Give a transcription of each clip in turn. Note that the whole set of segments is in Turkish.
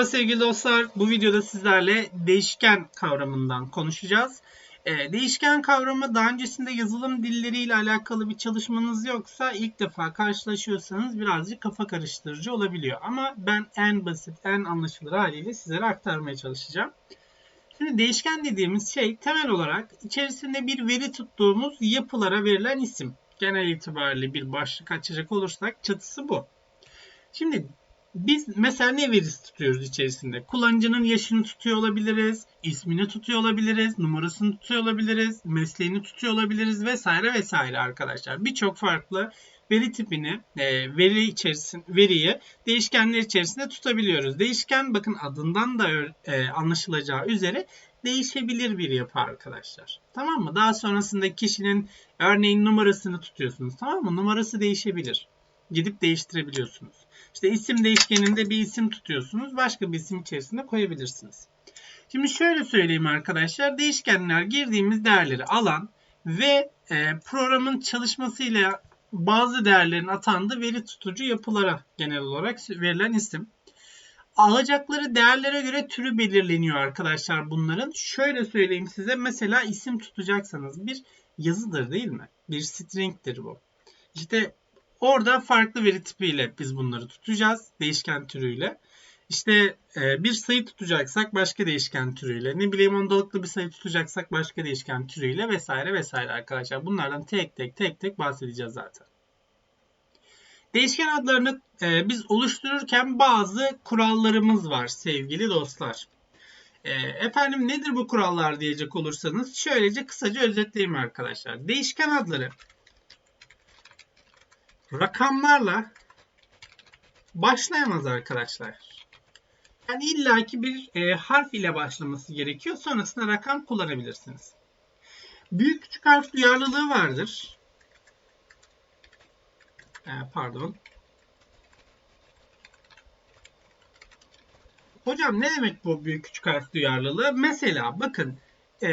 Merhaba sevgili dostlar. Bu videoda sizlerle değişken kavramından konuşacağız. Ee, değişken kavramı daha öncesinde yazılım dilleriyle alakalı bir çalışmanız yoksa ilk defa karşılaşıyorsanız birazcık kafa karıştırıcı olabiliyor. Ama ben en basit, en anlaşılır haliyle sizlere aktarmaya çalışacağım. Şimdi değişken dediğimiz şey temel olarak içerisinde bir veri tuttuğumuz yapılara verilen isim. Genel itibariyle bir başlık açacak olursak çatısı bu. Şimdi biz mesela ne verisi tutuyoruz içerisinde? Kullanıcının yaşını tutuyor olabiliriz, ismini tutuyor olabiliriz, numarasını tutuyor olabiliriz, mesleğini tutuyor olabiliriz vesaire vesaire arkadaşlar. Birçok farklı veri tipini, e, veri içerisinde veriyi değişkenler içerisinde tutabiliyoruz. Değişken bakın adından da e, anlaşılacağı üzere değişebilir bir yapı arkadaşlar. Tamam mı? Daha sonrasında kişinin örneğin numarasını tutuyorsunuz. Tamam mı? Numarası değişebilir. Gidip değiştirebiliyorsunuz. İşte isim değişkeninde bir isim tutuyorsunuz. Başka bir isim içerisinde koyabilirsiniz. Şimdi şöyle söyleyeyim arkadaşlar. Değişkenler girdiğimiz değerleri alan ve e, programın çalışmasıyla bazı değerlerin atandığı veri tutucu yapılara genel olarak verilen isim. Alacakları değerlere göre türü belirleniyor arkadaşlar bunların. Şöyle söyleyeyim size mesela isim tutacaksanız bir yazıdır değil mi? Bir string'tir bu. İşte Orada farklı veri tipiyle biz bunları tutacağız. Değişken türüyle. İşte e, bir sayı tutacaksak başka değişken türüyle. Ne bileyim ondalıklı bir sayı tutacaksak başka değişken türüyle vesaire vesaire arkadaşlar. Bunlardan tek tek tek tek bahsedeceğiz zaten. Değişken adlarını e, biz oluştururken bazı kurallarımız var sevgili dostlar. E, efendim nedir bu kurallar diyecek olursanız şöylece kısaca özetleyeyim arkadaşlar. Değişken adları rakamlarla başlayamaz arkadaşlar. Yani illaki bir e, harf ile başlaması gerekiyor. Sonrasında rakam kullanabilirsiniz. Büyük küçük harf duyarlılığı vardır. E, pardon. Hocam ne demek bu büyük küçük harf duyarlılığı? Mesela bakın e,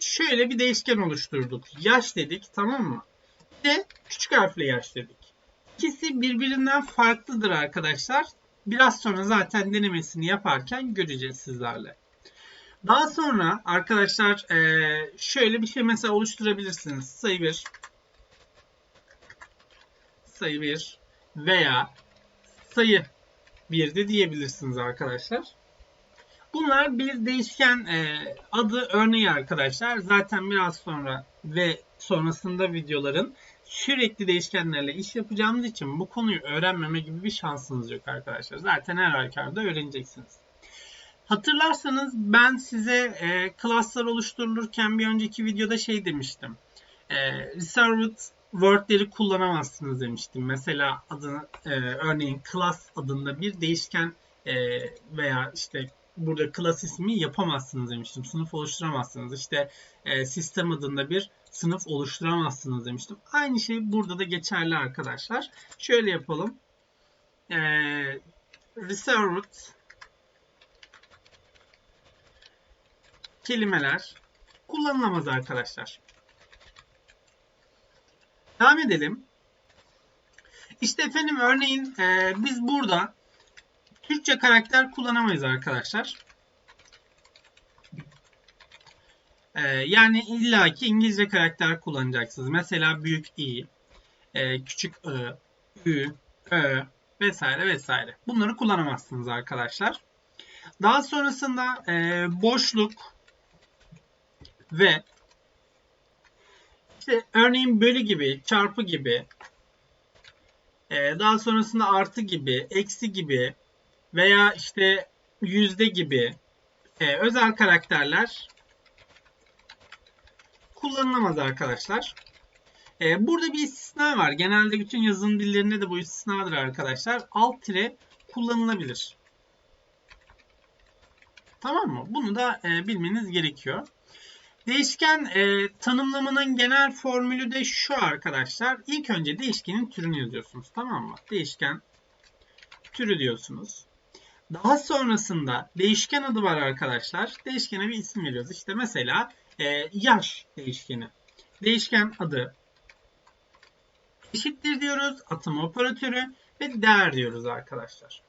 şöyle bir değişken oluşturduk. Yaş dedik tamam mı? Bir de küçük harfle yaş dedik. İkisi birbirinden farklıdır arkadaşlar. Biraz sonra zaten denemesini yaparken göreceğiz sizlerle. Daha sonra arkadaşlar şöyle bir şey mesela oluşturabilirsiniz. Sayı 1 sayı 1 veya sayı 1 de diyebilirsiniz arkadaşlar. Bunlar bir değişken adı örneği arkadaşlar. Zaten biraz sonra ve sonrasında videoların sürekli değişkenlerle iş yapacağımız için bu konuyu öğrenmeme gibi bir şansınız yok arkadaşlar. Zaten her halükarda öğreneceksiniz. Hatırlarsanız ben size e, classlar oluşturulurken bir önceki videoda şey demiştim. E, reserved word'leri kullanamazsınız demiştim. Mesela adını e, örneğin class adında bir değişken e, veya işte burada class ismi yapamazsınız demiştim. Sınıf oluşturamazsınız. İşte e, sistem adında bir sınıf oluşturamazsınız demiştim. Aynı şey burada da geçerli arkadaşlar. Şöyle yapalım. E, reserved kelimeler kullanılamaz arkadaşlar. Devam edelim. İşte efendim örneğin e, biz burada Türkçe karakter kullanamayız arkadaşlar. Ee, yani illaki İngilizce karakter kullanacaksınız. Mesela büyük i, e, küçük ı, ü, ö vesaire vesaire. Bunları kullanamazsınız arkadaşlar. Daha sonrasında e, boşluk ve işte örneğin bölü gibi, çarpı gibi, e, daha sonrasında artı gibi, eksi gibi veya işte yüzde gibi e, özel karakterler kullanılamaz arkadaşlar. E, burada bir istisna var. Genelde bütün yazılım dillerinde de bu istisnadır arkadaşlar. Alt tire kullanılabilir. Tamam mı? Bunu da e, bilmeniz gerekiyor. Değişken e, tanımlamanın genel formülü de şu arkadaşlar. İlk önce değişkenin türünü yazıyorsunuz. Tamam mı? Değişken türü diyorsunuz. Daha sonrasında değişken adı var arkadaşlar. Değişkene bir isim veriyoruz. İşte mesela e, yaş değişkeni. Değişken adı eşittir diyoruz. Atama operatörü ve değer diyoruz arkadaşlar.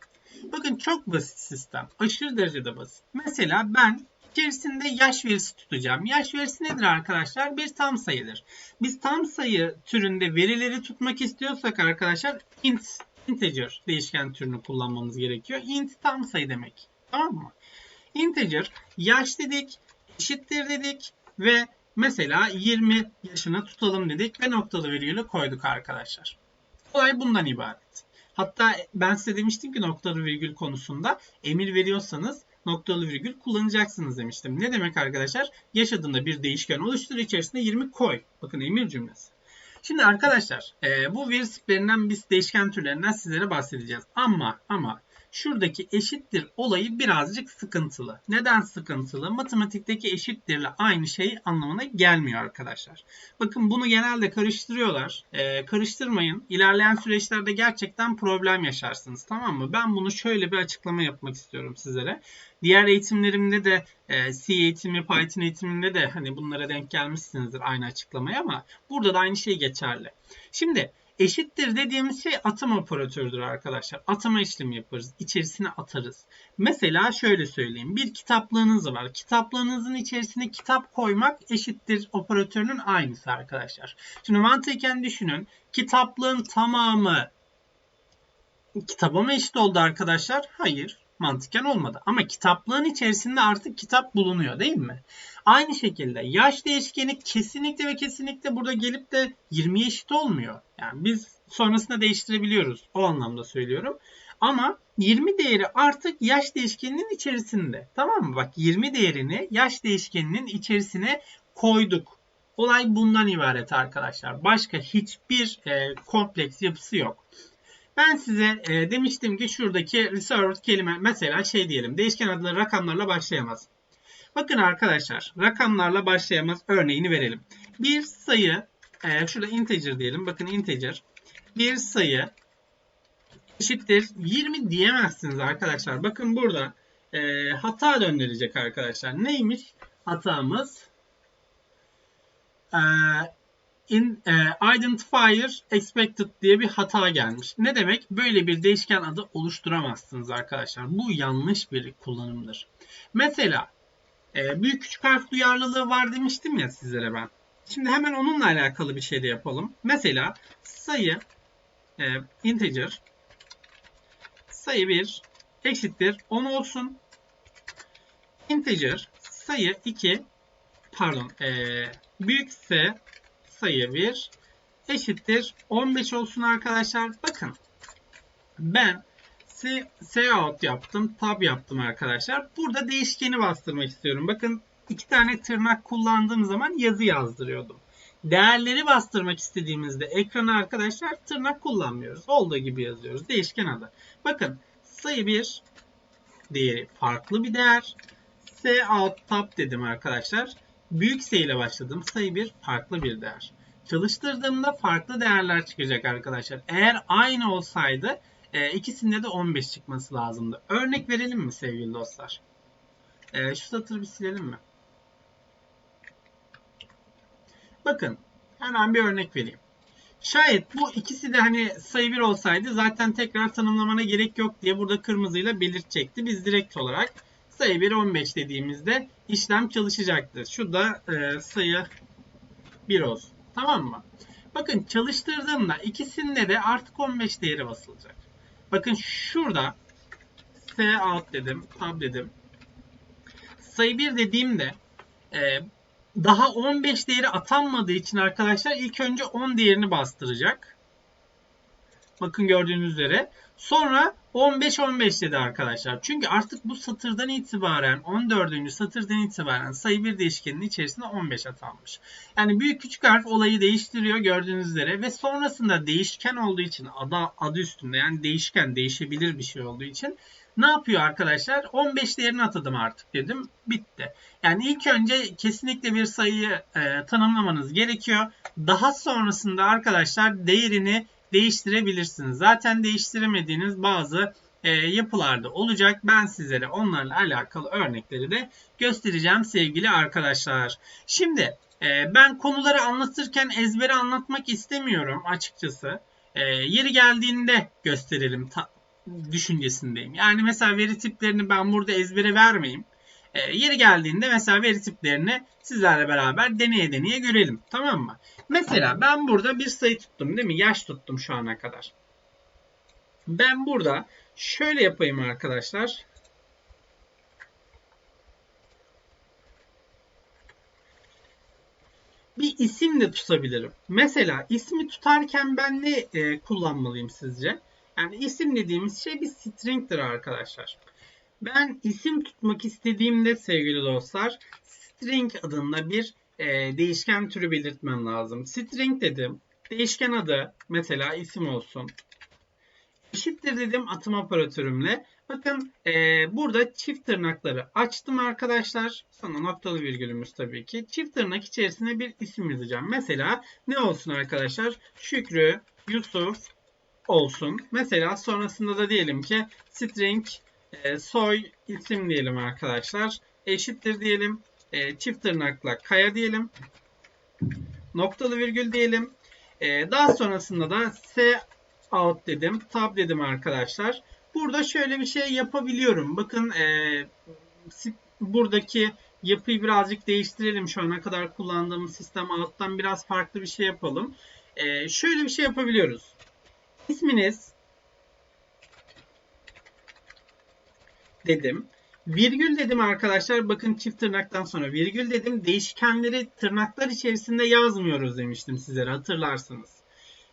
Bakın çok basit sistem. Aşırı derecede basit. Mesela ben içerisinde yaş verisi tutacağım. Yaş verisi nedir arkadaşlar? Bir tam sayıdır. Biz tam sayı türünde verileri tutmak istiyorsak arkadaşlar int integer değişken türünü kullanmamız gerekiyor. Int tam sayı demek. Tamam mı? Integer yaş dedik, eşittir dedik ve mesela 20 yaşına tutalım dedik ve noktalı virgülü koyduk arkadaşlar. Olay bundan ibaret. Hatta ben size demiştim ki noktalı virgül konusunda emir veriyorsanız noktalı virgül kullanacaksınız demiştim. Ne demek arkadaşlar? Yaşadığında bir değişken oluştur içerisinde 20 koy. Bakın emir cümlesi. Şimdi arkadaşlar e, bu veri tiplerinden biz değişken türlerinden sizlere bahsedeceğiz. Ama ama şuradaki eşittir olayı birazcık sıkıntılı. Neden sıkıntılı? Matematikteki eşittirle aynı şey anlamına gelmiyor arkadaşlar. Bakın bunu genelde karıştırıyorlar. Ee, karıştırmayın. İlerleyen süreçlerde gerçekten problem yaşarsınız. Tamam mı? Ben bunu şöyle bir açıklama yapmak istiyorum sizlere. Diğer eğitimlerimde de e, C eğitimi, Python eğitiminde de hani bunlara denk gelmişsinizdir aynı açıklamaya ama burada da aynı şey geçerli. Şimdi Eşittir dediğimiz şey atama operatörüdür arkadaşlar. Atama işlemi yaparız. İçerisine atarız. Mesela şöyle söyleyeyim. Bir kitaplığınız var. Kitaplığınızın içerisine kitap koymak eşittir operatörünün aynısı arkadaşlar. Şimdi mantıken düşünün. Kitaplığın tamamı kitaba mı eşit oldu arkadaşlar? Hayır mantıken olmadı. Ama kitaplığın içerisinde artık kitap bulunuyor değil mi? Aynı şekilde yaş değişkeni kesinlikle ve kesinlikle burada gelip de 20 eşit olmuyor. Yani biz sonrasında değiştirebiliyoruz. O anlamda söylüyorum. Ama 20 değeri artık yaş değişkeninin içerisinde. Tamam mı? Bak 20 değerini yaş değişkeninin içerisine koyduk. Olay bundan ibaret arkadaşlar. Başka hiçbir e, kompleks yapısı yok. Ben size e, demiştim ki şuradaki reserved kelime mesela şey diyelim. Değişken adları rakamlarla başlayamaz. Bakın arkadaşlar rakamlarla başlayamaz örneğini verelim. Bir sayı e, şurada integer diyelim. Bakın integer. Bir sayı eşittir 20 diyemezsiniz arkadaşlar. Bakın burada e, hata döndürecek arkadaşlar. Neymiş hatamız? E, in, e, identifier expected diye bir hata gelmiş. Ne demek? Böyle bir değişken adı oluşturamazsınız arkadaşlar. Bu yanlış bir kullanımdır. Mesela e, büyük küçük harf duyarlılığı var demiştim ya sizlere ben. Şimdi hemen onunla alakalı bir şey de yapalım. Mesela sayı e, integer sayı 1 eşittir 10 olsun. Integer sayı 2 pardon e, büyükse sayı 1 eşittir 15 olsun arkadaşlar. Bakın ben C, out yaptım, tab yaptım arkadaşlar. Burada değişkeni bastırmak istiyorum. Bakın iki tane tırnak kullandığım zaman yazı yazdırıyordum. Değerleri bastırmak istediğimizde ekrana arkadaşlar tırnak kullanmıyoruz. Olduğu gibi yazıyoruz. Değişken adı. Bakın sayı 1 değeri farklı bir değer. C out tab dedim arkadaşlar. Büyük S ile başladım. Sayı 1 farklı bir değer. Çalıştırdığımda farklı değerler çıkacak arkadaşlar. Eğer aynı olsaydı e, ikisinde de 15 çıkması lazımdı. Örnek verelim mi sevgili dostlar? E, şu satırı bir silelim mi? Bakın hemen bir örnek vereyim. Şayet bu ikisi de hani sayı 1 olsaydı zaten tekrar tanımlamana gerek yok diye burada kırmızıyla belirtecekti. Biz direkt olarak sayı 1 15 dediğimizde işlem çalışacaktır. Şurada e, sayı 1 olsun. Tamam mı? Bakın çalıştırdığımda ikisinde de artık 15 değeri basılacak. Bakın şurada S out dedim, tab dedim. Sayı 1 dediğimde e, daha 15 değeri atanmadığı için arkadaşlar ilk önce 10 değerini bastıracak. Bakın gördüğünüz üzere. Sonra 15-15 dedi arkadaşlar. Çünkü artık bu satırdan itibaren 14. satırdan itibaren sayı bir değişkenin içerisinde 15 atanmış. Yani büyük küçük harf olayı değiştiriyor gördüğünüz üzere ve sonrasında değişken olduğu için adı, adı üstünde yani değişken değişebilir bir şey olduğu için ne yapıyor arkadaşlar? 15 değerini atadım artık dedim. Bitti. Yani ilk önce kesinlikle bir sayıyı e, tanımlamanız gerekiyor. Daha sonrasında arkadaşlar değerini değiştirebilirsiniz. Zaten değiştiremediğiniz bazı e, yapılarda olacak. Ben sizlere onlarla alakalı örnekleri de göstereceğim sevgili arkadaşlar. Şimdi e, ben konuları anlatırken ezbere anlatmak istemiyorum açıkçası. E, yeri geldiğinde gösterelim düşüncesindeyim. Yani mesela veri tiplerini ben burada ezbere vermeyeyim. E, yeri geldiğinde mesela veri tiplerini sizlerle beraber deneye deneye görelim. Tamam mı? Mesela ben burada bir sayı tuttum değil mi? Yaş tuttum şu ana kadar. Ben burada şöyle yapayım arkadaşlar. Bir isim de tutabilirim. Mesela ismi tutarken ben ne e, kullanmalıyım sizce? Yani isim dediğimiz şey bir string'tir arkadaşlar. Ben isim tutmak istediğimde sevgili dostlar string adında bir e, değişken türü belirtmem lazım. String dedim. Değişken adı mesela isim olsun. Eşittir dedim atım operatörümle. Bakın e, burada çift tırnakları açtım arkadaşlar. Sonra noktalı virgülümüz tabii ki. Çift tırnak içerisine bir isim yazacağım. Mesela ne olsun arkadaşlar? Şükrü, Yusuf olsun. Mesela sonrasında da diyelim ki string e, soy isim diyelim arkadaşlar. Eşittir diyelim. E, çift tırnakla kaya diyelim. Noktalı virgül diyelim. E, daha sonrasında da s out dedim. Tab dedim arkadaşlar. Burada şöyle bir şey yapabiliyorum. Bakın e, buradaki yapıyı birazcık değiştirelim. Şu ana kadar kullandığımız sistem alttan biraz farklı bir şey yapalım. E, şöyle bir şey yapabiliyoruz. İsminiz dedim. Virgül dedim arkadaşlar. Bakın çift tırnaktan sonra virgül dedim. Değişkenleri tırnaklar içerisinde yazmıyoruz demiştim sizlere hatırlarsınız.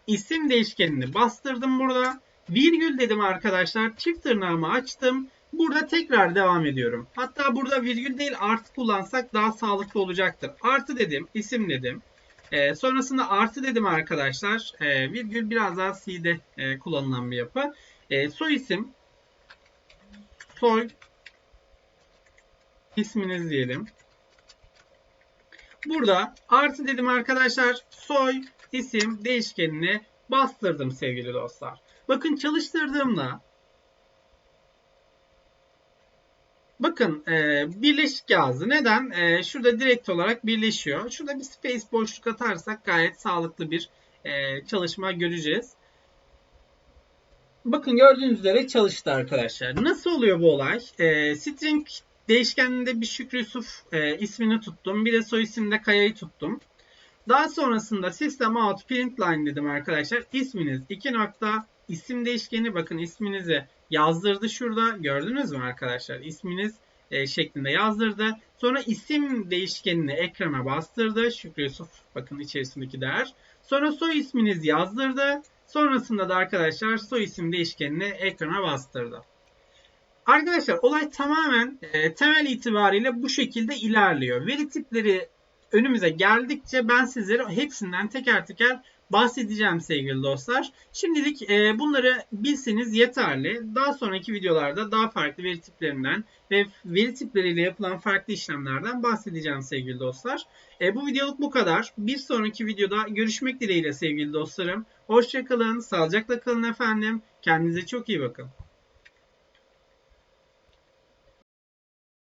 İsim değişkenini bastırdım burada. Virgül dedim arkadaşlar. Çift tırnağımı açtım. Burada tekrar devam ediyorum. Hatta burada virgül değil artı kullansak daha sağlıklı olacaktır. Artı dedim, isim dedim. E, sonrasında artı dedim arkadaşlar. E, virgül biraz daha C'de e, kullanılan bir yapı. E, soy isim, soy isminiz diyelim. Burada artı dedim arkadaşlar. Soy isim değişkenini bastırdım sevgili dostlar. Bakın çalıştırdığımda Bakın e, birleşik yazdı. Neden? E, şurada direkt olarak birleşiyor. Şurada bir space boşluk atarsak gayet sağlıklı bir e, çalışma göreceğiz. Bakın gördüğünüz üzere çalıştı arkadaşlar. Nasıl oluyor bu olay? E, string değişkeninde bir Şükrü Yusuf e, ismini tuttum. Bir de soy isimde Kaya'yı tuttum. Daha sonrasında system out print line dedim arkadaşlar. İsminiz 2 nokta isim değişkeni bakın isminizi yazdırdı şurada. Gördünüz mü arkadaşlar? İsminiz e, şeklinde yazdırdı. Sonra isim değişkenini ekrana bastırdı. Şükrü Yusuf bakın içerisindeki değer. Sonra soy isminiz yazdırdı. Sonrasında da arkadaşlar soy isim değişkenini ekrana bastırdı. Arkadaşlar olay tamamen e, temel itibariyle bu şekilde ilerliyor. Veri tipleri önümüze geldikçe ben sizlere hepsinden teker teker bahsedeceğim sevgili dostlar. Şimdilik e, bunları bilseniz yeterli. Daha sonraki videolarda daha farklı veri tiplerinden ve veri tipleriyle yapılan farklı işlemlerden bahsedeceğim sevgili dostlar. E, bu videoluk bu kadar. Bir sonraki videoda görüşmek dileğiyle sevgili dostlarım. Hoşçakalın, sağlıcakla kalın efendim. Kendinize çok iyi bakın.